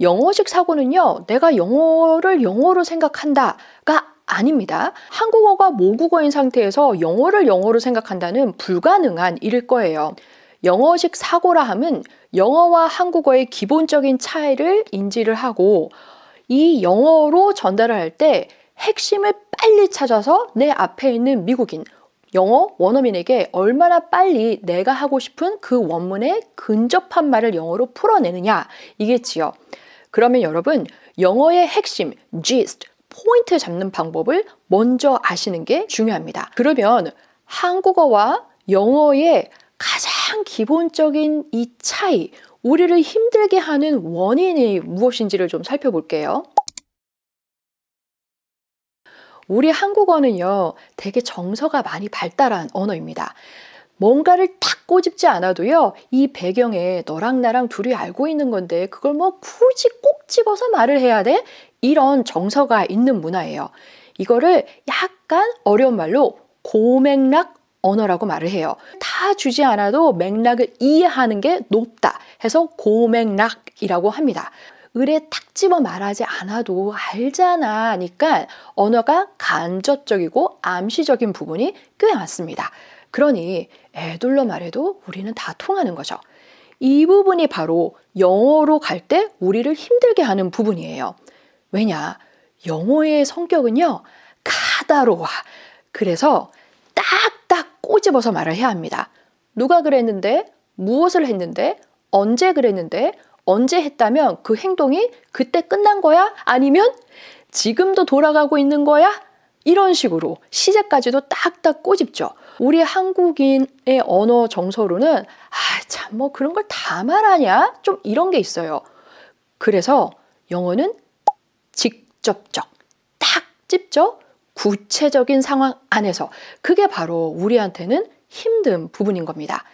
영어식 사고는요, 내가 영어를 영어로 생각한다가 아닙니다. 한국어가 모국어인 상태에서 영어를 영어로 생각한다는 불가능한 일일 거예요. 영어식 사고라 함은 영어와 한국어의 기본적인 차이를 인지를 하고 이 영어로 전달을 할 때 핵심을 빨리 찾아서 내 앞에 있는 미국인, 영어 원어민에게 얼마나 빨리 내가 하고 싶은 그 원문에 근접한 말을 영어로 풀어내느냐 이겠지요. 그러면 여러분 영어의 핵심, gist, 포인트 잡는 방법을 먼저 아시는 게 중요합니다. 그러면 한국어와 영어의 가장 기본적인 이 차이, 우리를 힘들게 하는 원인이 무엇인지를 좀 살펴볼게요. 우리 한국어는요, 되게 정서가 많이 발달한 언어입니다. 뭔가를 탁 꼬집지 않아도요, 이 배경에 너랑 나랑 둘이 알고 있는 건데, 그걸 뭐 굳이 꼭 집어서 말을 해야 돼? 이런 정서가 있는 문화예요. 이거를 약간 어려운 말로 고맥락 언어라고 말을 해요. 다 주지 않아도 맥락을 이해하는 게 높다 해서 고맥락이라고 합니다. 을에 탁 집어 말하지 않아도 알잖아 하니까 언어가 간접적이고 암시적인 부분이 꽤 많습니다. 그러니 애둘러 말해도 우리는 다 통하는 거죠. 이 부분이 바로 영어로 갈 때 우리를 힘들게 하는 부분이에요. 왜냐? 영어의 성격은요, 카다로워. 그래서 딱딱 꼬집어서 말을 해야 합니다. 누가 그랬는데, 무엇을 했는데, 언제 그랬는데, 언제 했다면 그 행동이 그때 끝난 거야? 아니면 지금도 돌아가고 있는 거야? 이런 식으로 시제까지도 딱딱 꼬집죠. 우리 한국인의 언어 정서로는 아, 참 뭐 그런 걸 다 말하냐? 좀 이런 게 있어요. 그래서 영어는 직접적, 딱 찝죠? 구체적인 상황 안에서 그게 바로 우리한테는 힘든 부분인 겁니다.